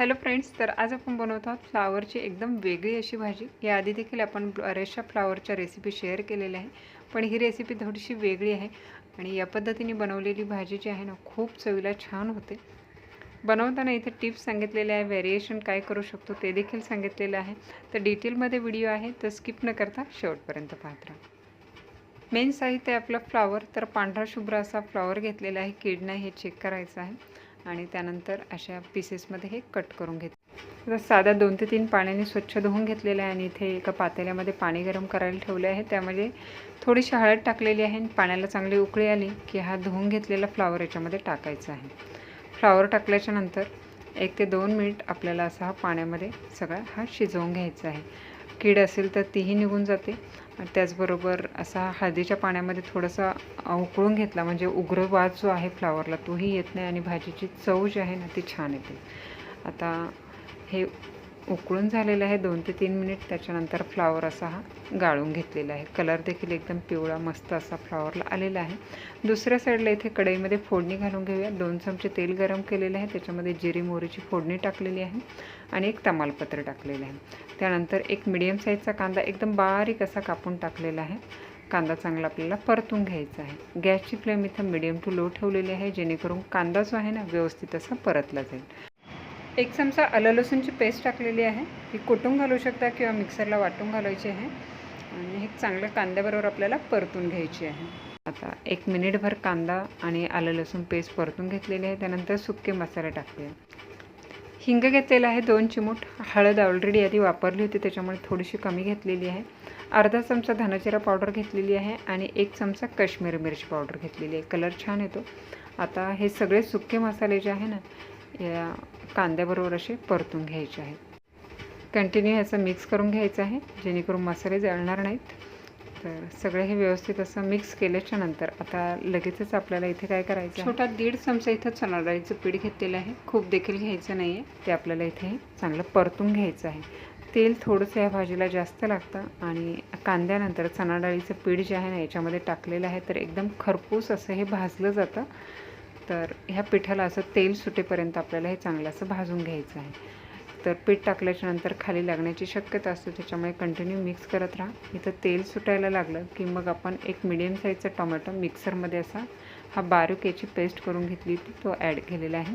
Hello friends तर आज आपण बनवत आहोत फ्लावरची एकदम वेगळी अशी भाजी. याआधी देखील आपण बऱ्याचशा फ्लावरच्या रेसिपी शेअर केलेल्या आहे पण ही रेसिपी थोडीशी वेगळी आहे आणि या पद्धतीने बनवलेली भाजी जी आहे ना खूप चवीला छान होते. बनवताना इथे टिप्स सांगितलेले आहे व्हेरिएशन काय करू शकतो ते देखील सांगितलेलं आहे. तर डिटेलमध्ये व्हिडिओ आहे तर स्किप न करता शेवटपर्यंत पाहत राहा. मेन साहित्य आहे आपलं फ्लावर तर पांढरा शुभ्र असा फ्लावर घेतलेला आहे किड नाही हे चेक करायचं आहे. आणि त्यानंतर अशा पीसेसमध्ये हे कट करून घेते. आता साधा दोन ते तीन पाण्याने स्वच्छ धुवून घेतलेलं आहे आणि इथे एका पातेल्यामध्ये पाणी गरम करायला ठेवले आहे. त्यामध्ये थोडीशी हळद टाकलेली आहे आणि पाण्याला चांगली उकळी आली की हा धुवून घेतलेला फ्लावर याच्यामध्ये टाकायचा आहे. फ्लावर टाकल्याच्या नंतर एक ते दोन मिनिट आपल्याला असा हा पाण्यामध्ये सगळा हा शिजवून घ्यायचा आहे. कीड असेल तर तीही निघून जाते. त्याचबरोबर असा हळदीच्या पाण्यामध्ये थोडासा उकळून घेतला म्हणजे उग्र वास जो आहे फ्लावरला तोही येत नाही आणि भाजीची चव जी आहे ना ती छान येते. आता हे उकळून झालेलं आहे. दोन ते तीन मिनिट त्याच्यानंतर फ्लावर असा हा गाळून घेतलेला आहे. कलर देखील एकदम पिवळा मस्त असा फ्लावरला आलेला आहे. दुसऱ्या साईडला इथे कढईमध्ये फोडणी घालून घेऊया. दोन चमचे तेल गरम केलेले आहे. त्याच्यामध्ये जिरी मोहरीची फोडणी टाकलेली आहे आणि एक तमालपत्र टाकलेलं आहे. त्यानंतर एक मिडियम साईजचा कांदा एकदम बारीक असा कापून टाकलेला आहे. कांदा चांगला आपल्याला परतून घ्यायचा आहे. गॅसची फ्लेम इथं मिडियम टू लो ठेवलेली आहे. जेणेकरून कांदा जो आहे ना व्यवस्थित असा परतला जाईल. एक चमचा आलं लसूणची पेस्ट टाकलेली आहे. ही कुटून घालू शकता किंवा मिक्सरला वाटून घालायची आहे. आणि हे चांगलं कांद्याबरोबर आपल्याला परतून घ्यायची आहे. आता एक मिनिटभर कांदा आणि आलं लसूण पेस्ट परतून घेतलेली आहे. त्यानंतर सुके मसाले टाकले हिंग घेतलेला आहे दोन चिमूट. हळद ऑलरेडी आधी वापरली होती त्याच्यामुळे थोडीशी कमी घेतलेली आहे. अर्धा चमचा धनाजिरा पावडर घेतलेली आहे आणि एक चमचा काश्मीरी मिरची पावडर घेतलेली आहे. कलर छान येतो. आता हे सगळे सुके मसाले जे आहे ना या कांद्याबरोबर असे परतून घ्यायचे आहेत कंटिन्यू ह्याचं मिक्स करून घ्यायचं आहे. जेणेकरून मसाले जळणार नाहीत. तर सगळं हे व्यवस्थित असं मिक्स केल्याच्यानंतर आता लगेचच आपल्याला इथे काय करायचं छोटा दीड चमचा इथं चणा डाळीचं पीठ घेतलेलं आहे. खूप देखील घ्यायचं नाही आहे ते आपल्याला इथे चांगलं परतून घ्यायचं आहे. तेल थोडंसं या भाजीला जास्त लागतं आणि कांद्यानंतर चणा डाळीचं पीठ जे आहे ना याच्यामध्ये टाकलेलं आहे तर एकदम खरपूस असं हे भाजलं जातं. तर ह्या पिठाला असं तेल सुटेपर्यंत आपल्याला हे चांगलं असं भाजून घ्यायचं आहे. तर पीठ टाकल्याच्या नंतर खाली लागण्याची शक्यता असते त्याच्यामुळे कंटिन्यू मिक्स करत राहा. इथं तेल सुटायला लागलं की मग आपण एक मिडियम साईजचा टोमॅटो मिक्सरमध्ये असा हा बारीक याची पेस्ट करून घेतली होती तो ॲड केलेला आहे.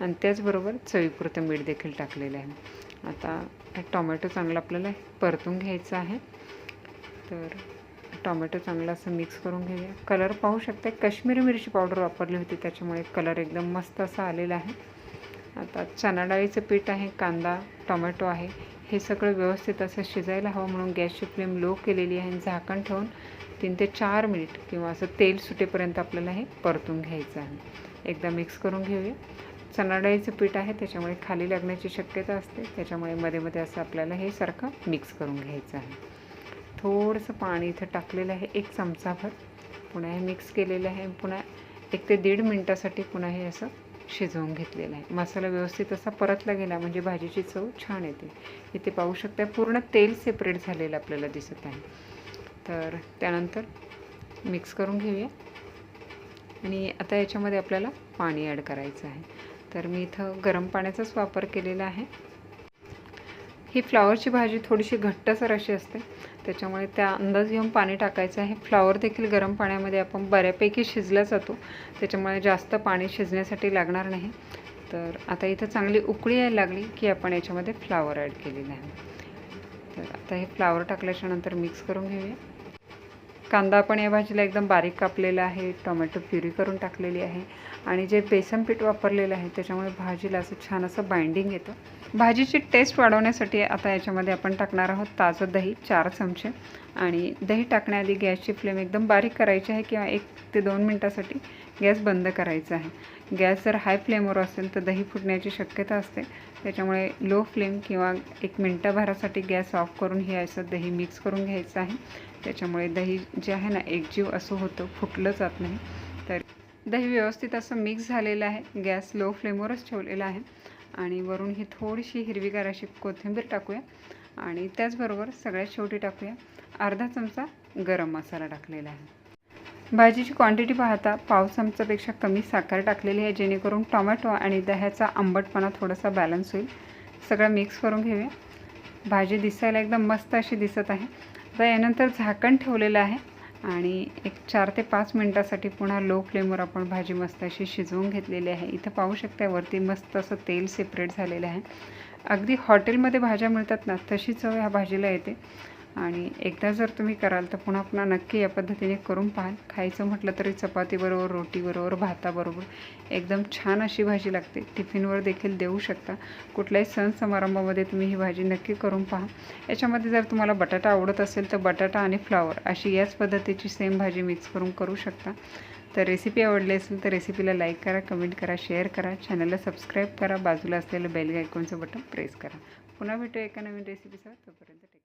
आणि त्याचबरोबर चवीपुरतं मीठ देखील टाकलेलं आहे. आता टोमॅटो चांगला आपल्याला परतून घ्यायचा आहे. तर टोमॅटो चांगला असं मिक्स करून घेऊया. कलर पाहू शकता काश्मीरी मिरची पावडर वापरली होती त्याच्यामुळे कलर एकदम मस्त असा आलेला आहे. आता चणा डाळीचं पीठ आहे कांदा टोमॅटो आहे. हे सगळं व्यवस्थित असं शिजायला हवं म्हणून गॅसची फ्लेम लो केलेली आहे आणि झाकण ठेवून तीन ते चार मिनिट किंवा असं तेल सुटेपर्यंत आपल्याला हे परतून घ्यायचं आहे. एकदा मिक्स करून घेऊया. चणा डाळीचं पीठ आहे त्याच्यामुळे खाली लागण्याची शक्यता असते. त्याच्यामुळे मध्ये मध्ये असं आपल्याला हे सारखं मिक्स करून घ्यायचं आहे. थोडंसं पाणी इथं टाकलेलं आहे एक चमचाभर. पुन्हा हे मिक्स केलेलं आहे. पुन्हा एक ते दीड मिनटासाठी पुन्हा हे असं शिजवून घेतलेलं आहे. मसाला व्यवस्थित असा परतला गेला म्हणजे भाजीची चव छान येते. इथे पाहू शकता पूर्ण तेल सेपरेट झालेलं आपल्याला दिसत आहे. तर त्यानंतर मिक्स करून घेऊया. आणि आता याच्यामध्ये आपल्याला पाणी ॲड करायचं आहे. तर मी इथं गरम पाण्याचाच वापर केलेला आहे. ही फ्लावरची भाजी थोडीशी घट्टसर अशी असते. त्याच्यामुळे त्या अंदाज घेऊन पाणी टाकायचं आहे. फ्लावर देखील गरम पाण्यामध्ये आपण बऱ्यापैकी शिजला जातो. त्याच्यामुळे जास्त पाणी शिजण्यासाठी लागणार नाही. तर आता इथं चांगली उकळी यायला लागली की आपण याच्यामध्ये फ्लावर ॲड केलेलं आहे. तर आता हे फ्लावर टाकल्याच्या नंतर मिक्स करून घेऊया. कांदा पण या भाजीला एकदम बारीक कापलेला आहे टोमॅटो प्युरी करून टाकलेली आहे आणि जे बेसन पीठ वापरलेलं आहे त्याच्यामुळे भाजीला असं छान असं बाइंडिंग येतं. भाजीची टेस्ट वाढवण्यासाठी आता याच्यामध्ये आपण टाकणार आहोत ताजं दही चार चमचे. आणि दही टाकण्याआधी गॅसची फ्लेम एकदम बारीक करायची आहे किंवा एक ते दोन मिनटासाठी गॅस बंद करायचा आहे. गॅस जर हाय फ्लेमवर असेल तर दही फुटण्याची शक्यता असते. त्याच्यामुळे लो फ्लेम किंवा एक मिनटाभरासाठी गॅस ऑफ करून हे असं दही मिक्स करून घ्यायचं आहे. त्याच्यामुळे दही जे आहे ना एकजीव असं होतं फुटलं जात नाही. तर दही व्यवस्थित असं मिक्स झालेलं आहे. गॅस लो फ्लेमवरच ठेवलेला आहे. आणि वरून ही थोडीशी हिरवीगार अशी कोथिंबीर टाकूया. आणि त्याचबरोबर सगळ्यात शेवटी टाकूया. अर्धा चमचा गरम मसाला टाकलेला आहे. भाजीची क्वांटिटी पाहता पाव चमचापेक्षा कमी साखर टाकलेली आहे जेणेकरून टोमॅटो आणि दह्याचा आंबटपणा थोडासा बॅलन्स होईल. सगळं मिक्स करून घेऊया. भाजी दिसायला एकदम मस्त अशी दिसत आहे. आता यानंतर झाकण ठेवलेलं आहे आणि एक चार ते पाच मिनटासाठी पुन्हा लो फ्लेमवर आपण भाजी मस्त अशी शिजवून घेतलेली आहे. इथं पाहू शकता वरती मस्त असं तेल सेपरेट झालेलं आहे. अगदी हॉटेलमध्ये भाज्या मिळतात ना तशी चव ह्या भाजीला येते. आणि एकदा जर तुम्ही कराल तर पुन्हा पुन्हा नक्की या पद्धतीने करून पाहाल. खायचं म्हटलं तरी चपातीबरोबर रोटीबरोबर भाताबरोबर एकदम छान अशी भाजी लागते. टिफिनवर देखील देऊ शकता. कुठल्याही सण समारंभामध्ये तुम्ही ही भाजी नक्की करून पहा. याच्यामध्ये जर तुम्हाला बटाटा आवडत असेल तर बटाटा आणि फ्लावर अशी याच पद्धतीची सेम भाजी मिक्स करून करू शकता. तर रेसिपी आवडली असेल तर रेसिपीला लाईक करा कमेंट करा शेअर करा. चॅनलला सबस्क्राईब करा. बाजूला असलेलं बेल आयकॉनचं बटन प्रेस करा. पुन्हा भेटू एका नवीन रेसिपीसह तोपर्यंत.